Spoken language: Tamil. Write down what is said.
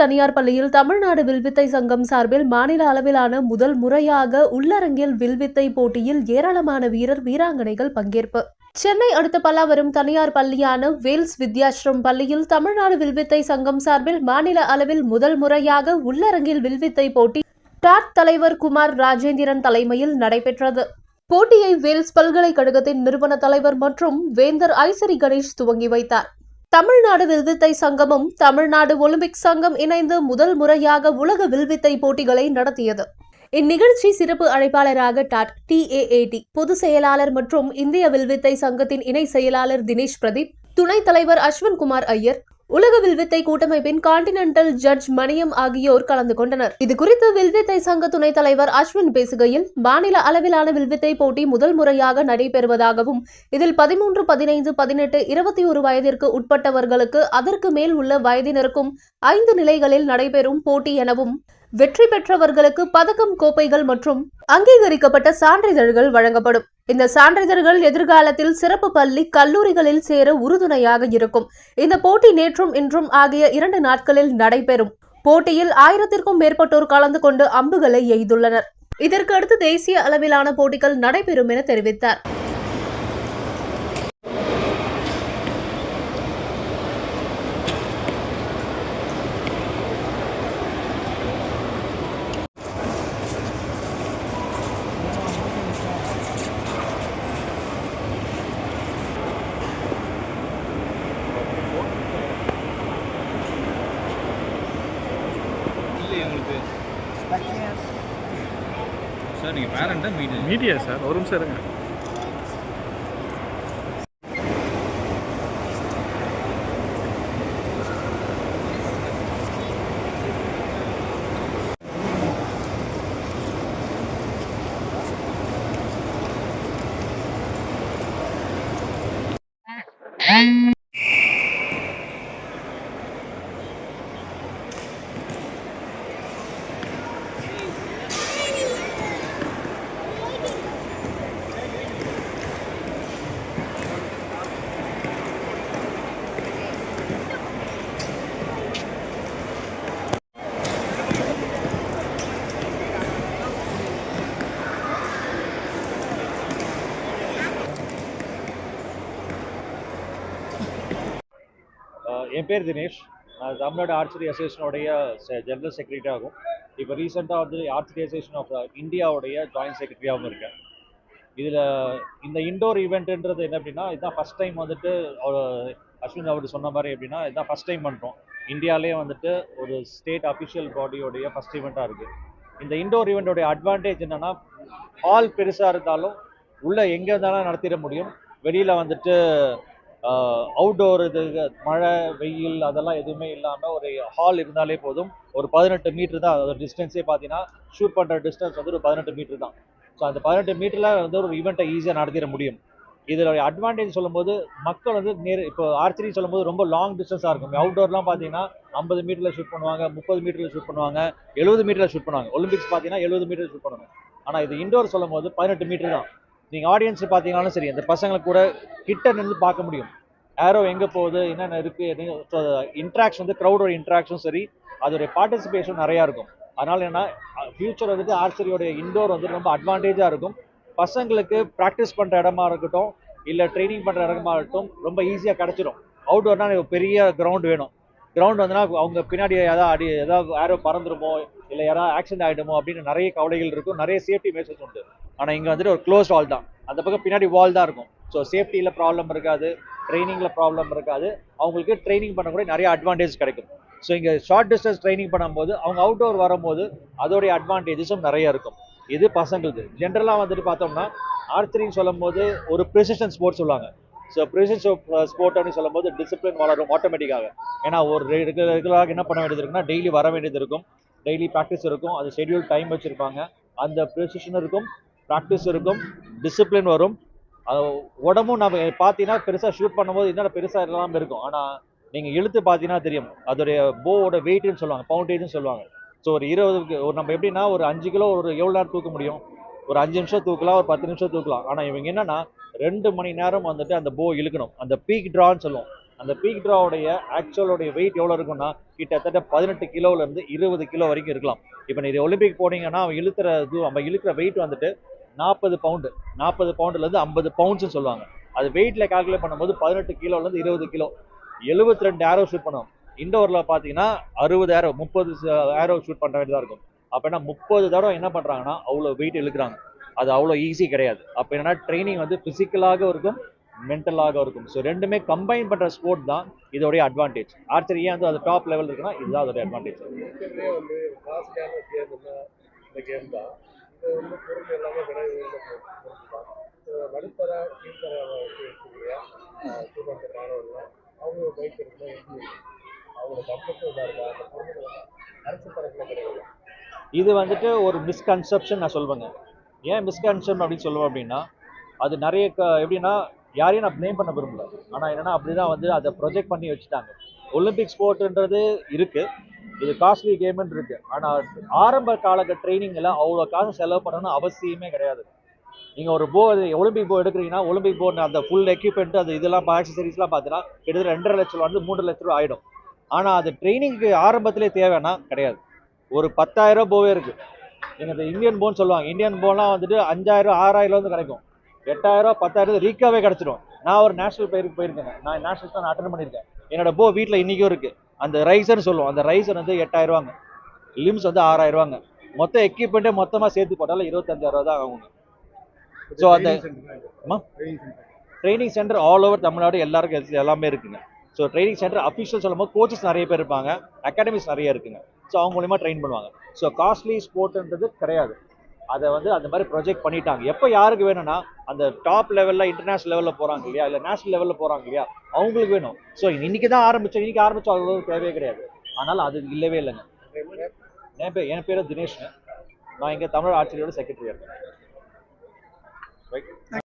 தனியார் பள்ளியில் தமிழ்நாடு வில்வித்தை சங்கம் சார்பில் மாநில அளவிலான முதல் முறையாக உள்ளரங்கில் வில்வித்தை போட்டியில் ஏராளமான வீரர் வீராங்கனைகள் பங்கேற்பு. சென்னை அடுத்த பல்லாவரம் தனியார் பள்ளியான வேல்ஸ் வித்யாஸ்ரம் பள்ளியில் தமிழ்நாடு வில்வித்தை சங்கம் சார்பில் மாநில அளவில் முதல் முறையாக உள்ளரங்கில் வில்வித்தை போட்டி டாட் தலைவர் குமார் ராஜேந்திரன் தலைமையில் நடைபெற்றது. போட்டியை வேல்ஸ் பல்கலைக்கழகத்தின் நிறுவன தலைவர் மற்றும் வேந்தர் ஐசரி கணேஷ் துவங்கி வைத்தார். தமிழ்நாடு வில்வித்தை சங்கமும் தமிழ்நாடு ஒலிம்பிக் சங்கம் இணைந்து முதல் முறையாக உலக வில்வித்தை போட்டிகளை நடத்தியது. இந்நிகழ்ச்சி சிறப்பு அழைப்பாளராக டாட் டிஏஏடி பொதுச் செயலாளர் மற்றும் இந்திய வில்வித்தை சங்கத்தின் இணை செயலாளர் தினேஷ் பிரதீப் துணைத் தலைவர் அஸ்வின் குமார் ஐயர் உலக வில்வித்தை கூட்டமைப்பின் கான்டினென்டல் ஜட்ஜ் மணியம் ஆகியோர் கலந்து கொண்டனர். இது குறித்து வில்வித்தை சங்க துணைத் தலைவர் அஸ்வின் பேசுகையில் மாநில அளவிலான வில்வித்தை போட்டி முதல் முறையாக நடைபெறுவதாகவும் இதில் பதிமூன்று பதினைந்து பதினெட்டு இருபத்தி ஒரு வயதிற்கு உட்பட்டவர்களுக்கு அதற்கு மேல் உள்ள வயதினருக்கும் ஐந்து நிலைகளில் நடைபெறும் போட்டி எனவும் வெற்றி பெற்றவர்களுக்கு பதக்கம் கோப்பைகள் மற்றும் அங்கீகரிக்கப்பட்ட சான்றிதழ்கள் வழங்கப்படும். இந்த சான்றிதழ்கள் எதிர்காலத்தில் சிறப்பு பள்ளி கல்லூரிகளில் சேர உறுதுணையாக இருக்கும். இந்த போட்டி நேற்றும் இன்றும் ஆகிய இரண்டு நாட்களில் நடைபெறும். போட்டியில் ஆயிரத்திற்கும் மேற்பட்டோர் கலந்து கொண்டு அம்புகளை எய்துள்ளனர். இதற்கு அடுத்து தேசிய அளவிலான போட்டிகள் நடைபெறும் என தெரிவித்தார். சார் நீங்கள் பேரண்ட்டா மீடியம் மீடியா சார் ஒரு நிமிஷம் இருங்க. என் பேர் தினேஷ். நான் தமிழ்நாடு ஆர்ச்சரி அசோசியேஷனுடைய ஜெனரல் செக்ரட்டரி ஆகும். இப்போ ரீசெண்டாக வந்து ஆர்ச்சரி அசோசியேஷன் ஆஃப் இந்தியாவுடைய ஜாயின்ட் செக்ரட்டரியாகவும் இருக்கேன். இதில் இந்த இண்டோர் ஈவெண்ட்டுன்றது என்ன அப்படின்னா இதுதான் ஃபஸ்ட் டைம் வந்துட்டு அவர் அஸ்வின் அவர் சொன்ன மாதிரி எப்படின்னா இதுதான் ஃபஸ்ட் டைம் பண்ணுறோம் இந்தியாவிலே வந்துட்டு ஒரு ஸ்டேட் அஃபிஷியல் பாடியோடைய ஃபஸ்ட் ஈவெண்ட்டாக இருக்குது இந்த இண்டோர் ஈவெண்ட்டோடைய அட்வான்டேஜ் என்னென்னா ஹால் பெருசாக இருந்தாலும் உள்ளே எங்கே இருந்தாலும் நடத்திட முடியும். வெளியில் வந்துட்டு அவுட்டோர் இது மழை வெயில் அதெல்லாம் எதுவுமே இல்லாமல் ஒரு ஹால் இருந்தாலே போதும். ஒரு பதினெட்டு மீட்டர் தான் அதோட டிஸ்டன்ஸே பார்த்தீங்கன்னா ஷூட் பண்ணுற டிஸ்டன்ஸ் வந்து ஒரு பதினெட்டு மீட்டர் தான். ஸோ அந்த பதினெட்டு மீட்டரில் வந்து ஒரு ஈவெண்ட்டை ஈஸியாக நடத்திட முடியும். இதோட அட்வான்டேஜ் சொல்லும்போது மக்கள் வந்து நேர் இப்போ ஆர்ச்சரி சொல்லும்போது ரொம்ப லாங் டிஸ்டன்ஸாக இருக்கும். அவுட்டோர்லாம் பார்த்தீங்கன்னா ஐம்பது மீட்டரில் ஷூட் பண்ணுவாங்க முப்பது மீட்டரில் ஷூட் பண்ணுவாங்க எழுபது மீட்டரில் ஷூட் பண்ணுவாங்க. ஒலிம்பிக்ஸ் பார்த்தீங்கன்னா எழுபது மீட்டர் ஷூட் பண்ணுவாங்க. ஆனால் இது இண்டோர் சொல்லும்போது பதினெட்டு மீட்டர் தான். நீங்கள் ஆடியன்ஸ் பார்த்தீங்கனாலும் சரி அந்த பசங்களுக்கு கூட கிட்ட நின்று பார்க்க முடியும். ஏரோ எங்கே போகுது என்னென்ன இருக்குது இன்ட்ராக்ஷன் வந்து க்ரௌடோட இன்ட்ராக்ஷன் சரி அதோடைய பார்ட்டிசிபேஷன் நிறையா இருக்கும். அதனால என்ன ஃபியூச்சர் வந்துட்டு ஆர்ச்சரியோடைய இண்டோர் வந்து ரொம்ப அட்வான்டேஜாக இருக்கும். பசங்களுக்கு ப்ராக்டிஸ் பண்ணுற இடமா இருக்கட்டும் இல்லை ட்ரைனிங் பண்ணுற இடமா இருக்கட்டும் ரொம்ப ஈஸியாக கிடச்சிடும் அவுட்டோர்னா பெரிய கிரவுண்ட் வேணும். கிரவுண்ட் வந்துன்னா அவங்க பின்னாடி ஏதாவது அடி ஏதாவது யாரோ பறந்துருமோ இல்லை யாராவது ஆக்சிடென்ட் ஆகிடுமோ அப்படின்னு நிறைய கவலைகள் இருக்கும். நிறைய சேஃப்டி மெசேஜ் உண்டு. ஆனால் இங்கே வந்துட்டு ஒரு க்ளோஸ் வால் தான். அந்த பக்கம் பின்னாடி வால் தான் இருக்கும். ஸோ சேஃப்டியில் ப்ராப்ளம் இருக்காது ட்ரைனிங்கில் ப்ராப்ளம் இருக்காது. அவங்களுக்கு ட்ரைனிங் பண்ணக்கூடிய நிறைய அட்வான்டேஜ் கிடைக்கும். ஸோ இங்கே ஷார்ட் டிஸ்டன்ஸ் ட்ரைனிங் பண்ணும்போது அவங்க அவுட்டோர் வரும்போது அதோடைய அட்வான்டேஜஸும் நிறைய இருக்கும். இது பசங்களுக்கு. ஜென்ரலாக வந்துட்டு பார்த்தோம்னா ஆர்ச்சரின்னு சொல்லும் போது ஒரு ப்ரிசிஷன் ஸ்போர்ட்ஸ் சொல்லுவாங்க. ஸோ ப்ரிசிஷன் ஸ்போர்ட் அப்படின்னு சொல்லும் போது டிசிப்ளின் வளரும் ஆட்டோமேட்டிக்காக ஏன்னா ஒரு ரெகுலராக என்ன பண்ண வேண்டியது இருக்குன்னா டெய்லி வர வேண்டியது இருக்கும். டெய்லி ப்ராக்டிஸ் இருக்கும். அது ஷெட்யூல் டைம் வச்சுருப்பாங்க. அந்த ப்ரிசிஷன் இருக்கும். ப்ராக்டிஸ் இருக்கும் டிசிப்ளின் வரும். உடம்பும் நம்ம பார்த்தீங்கன்னா பெருசாக ஷூட் பண்ணும்போது என்னென்ன பெருசாக இல்லாமல் இருக்கும். ஆனால் நீங்கள் இழுத்து பார்த்தீங்கன்னா தெரியும். அதோடைய போவோட வெயிட்னு சொல்லுவாங்க பவுண்டேஜ்னு சொல்லுவாங்க. ஸோ ஒரு இருபதுக்கு ஒரு நம்ம எப்படின்னா ஒரு அஞ்சு கிலோ ஒரு எவ்வளோ நேரம் தூக்க முடியும்? ஒரு அஞ்சு நிமிஷம் தூக்கலாம் ஒரு பத்து நிமிஷம் தூக்கலாம். ஆனால் இவங்க என்னன்னா ரெண்டு மணி நேரம் வந்துட்டு அந்த போ இழுக்கணும். அந்த பீக் ட்ரான்னு சொல்லுவோம். அந்த பீக் ட்ராவுடைய ஆக்சுவலோடைய வெயிட் எவ்வளோ இருக்கும்னா கிட்டத்தட்ட பதினெட்டு கிலோலேருந்து இருபது கிலோ வரைக்கும் இருக்கலாம். இப்போ நீங்கள் ஒலிம்பிக் போனீங்கன்னா அவன் இழுக்கிற இது நம்ம இழுக்கிற வெயிட் வந்துட்டு நாற்பது பவுண்டு நாற்பது பவுண்டுலேருந்து ஐம்பது பவுண்ட்ஸ்னு சொல்லுவாங்க. அது வெயிட்டில் கால்குலேட் பண்ணும்போது பதினெட்டு கிலோலேருந்து இருபது கிலோ எழுபத்தி ரெண்டு ஏரோ ஷூட் பண்ணுவோம் இண்டோரில் பார்த்தீங்கன்னா அறுபது ஏரோ முப்பது ஏரோ ஷூட் பண்ணுற வேண்டியதாக இருக்கும். அப்போ என்ன முப்பது தடவை என்ன பண்ணுறாங்கன்னா அவ்வளோ வெயிட் இழுக்கிறாங்க. அது அவ்வளோ ஈஸி கிடையாது. அப்போ என்னென்னா ட்ரைனிங் வந்து ஃபிசிக்கலாக இருக்கும் மென்டலாக இருக்கும். ஸோ ரெண்டுமே கம்பைன் பண்ணுற ஸ்போர்ட் தான் இதோடைய அட்வான்டேஜ் ஆர்ச்சரி ஏன் வந்து அது டாப் லெவல் இருக்குன்னா இதுதான் அதோட அட்வான்டேஜ் இருக்கிறதுலே வந்து காஸ்ட்லியான எல்லாமே விலை உயர்ந்த நடுத்தர கீழ்த்தர இருக்கக்கூடிய ஸ்டூடெண்ட் மாணவர்கள் அவங்க பைக் இருந்தால் எப்படி இருக்கும்? அவங்களோட பட்ஜெட்டும் இதாக இருக்கா? அந்த பொருள் அரசு தரத்தில் கிடையாது. இது வந்துட்டு ஒரு மிஸ்கன்செப்ஷன் நான் சொல்வேங்க. ஏன் மிஸ்கன்செப்ஷன் அப்படின்னு சொல்லுவோம் அப்படின்னா அது நிறைய க- எப்படின்னா யாரையும் நான் ப்ளேம் பண்ண விரும்பல. ஆனால் என்னென்னா அப்படி தான் வந்து அதை ப்ரொஜெக்ட் பண்ணி வச்சுட்டாங்க. ஒலிம்பிக் ஸ்போர்ட்ன்றது இருக்கு. இது காஸ்ட்லி கேம்னு இருக்கு. ஆனால் ஆரம்ப காலக ட்ரைனிங்ல அவ்வளோ காசு செலவு பண்ணணும்னு அவசியமே கிடையாது. நீங்கள் ஒரு போ ஒலிம்பிக் போ எடுக்கிறீங்கன்னா ஒலிம்பிக் போ அந்த ஃபுல் எக்யூப்மெண்ட் அது இதெல்லாம் ஆக்சசரிஸ்லாம் பார்த்தீங்கன்னா கிட்டத்தட்ட ரெண்டரை லட்ச ரூபா வந்து மூன்று லட்ச ரூபா ஆயிடும். ஆனால் அது ட்ரைனிங்க்கு ஆரம்பத்திலே தேவைன்னா கிடையாது. ஒரு பத்தாயிரம் போவே இருக்குது எனக்கு இந்தியன் போன் சொல்லுவாங்க. இந்தியன் போன்லாம் வந்துட்டு அஞ்சாயிரம் ஆறாயிரம் வந்து கிடைக்கும். எட்டாயிரம் பத்தாயிரம் ரீக்காவே கிடைச்சிடும். நான் ஒரு நேஷனல் பிளேயருக்கு போயிருக்கேன் நான் நேஷனல்ஸ் நான் அட்டன் பண்ணியிருக்கேன். என்னோட போ வீட்டில் இன்னைக்கும் இருக்கு. அந்த ரைசர்னு சொல்லுவோம். அந்த ரைசர் வந்து எட்டாயிரம் ரூபாங்க லிம்ஸ் வந்து ஆறாயிரம் ரூபாங்க மொத்த எக்யூப்மெண்ட்டே மொத்தமாக சேர்த்து போட்டாலும் இருபத்தஞ்சாயிரம் ரூபா தான் ஆகுங்க. ஸோ அந்த? Training center all over Tamil Nadu எல்லாருக்கும் எல்~ எல்லாமே இருக்குங்க. ஸோ ட்ரைனிங் சென்டர் அஃபிஷியல் சொல்லும்போது கோச்சஸ் நிறைய பேர் இருப்பாங்க. அகாடமிஸ் நிறைய இருக்குங்க. ஸோ அவங்க மூலியமா ட்ரெயின் பண்ணுவாங்க. ஸோ காஸ்ட்லி ஸ்போர்ட்ன்றது கிடையாது. அதை வந்து அந்த மாதிரி ப்ரொஜெக்ட் பண்ணிட்டாங்க. எப்போ யாருக்கு வேணும்னா அந்த டாப் லெவலில் இன்டர்நேஷனல் லெவலில் போகிறாங்க இல்லையா? இல்லை நேஷனல் லெவலில் போகிறாங்க இல்லையா? அவங்களுக்கு வேணும். ஸோ இன்னைக்கு தான் ஆரம்பித்தோம் இன்னைக்கு ஆரம்பிச்சோம் அவ்வளோ தேவையே கிடையாது. ஆனால் அது இல்லவே இல்லைங்க. என் பேர் என் பேர் தினேஷ் நான் இங்கே தமிழ் ஆட்சியரோட செக்ரட்டரியாக இருக்கேன். ரைட்